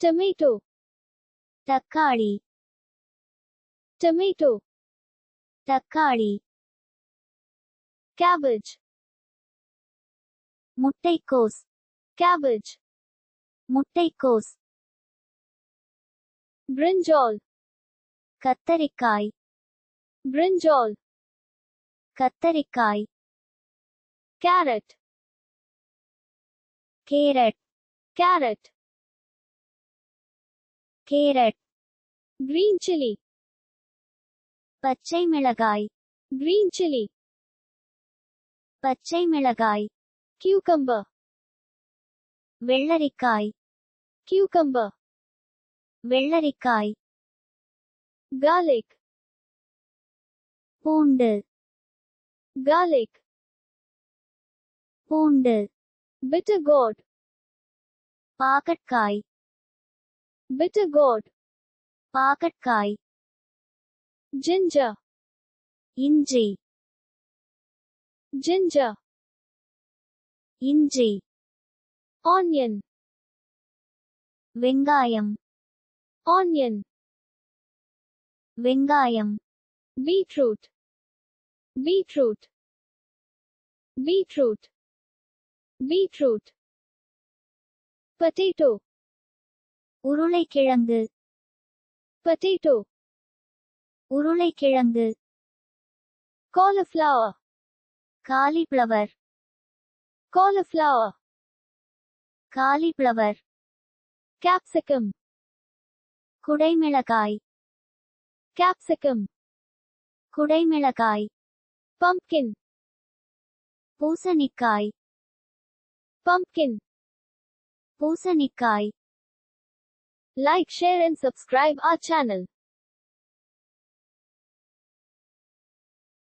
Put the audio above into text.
tomato தக்காளி tomato தக்காளி cabbage முட்டைக்கோஸ் cabbage முட்டைக்கோஸ் brinjal கத்தரிக்காய் brinjal கத்தரிக்காய் carrot carrot carrot Carrot. Green chilli பச்சை மிளகாய். கிரீன் சில்லி பச்சை மிளகாய். கியூகம்பர் வெள்ளரிக்காய். கியூகம்பர் வெள்ளரிக்காய். கார்லிக் பூண்டு. கார்லிக் பூண்டு. பிட்டர் கோட் பாகற்காய். bitter gourd பாகற்காய் ginger இஞ்சி ginger இஞ்சி onion வெங்காயம் onion வெங்காயம் beetroot beetroot beetroot beetroot potato உருளைக்கிழங்கு potato உருளைக்கிழங்கு cauliflower cauliflower cauliflower cauliflower capsicum குடைமிளகாய் capsicum குடைமிளகாய் pumpkin பூசணிக்காய் pumpkin பூசணிக்காய் like share and subscribe our channel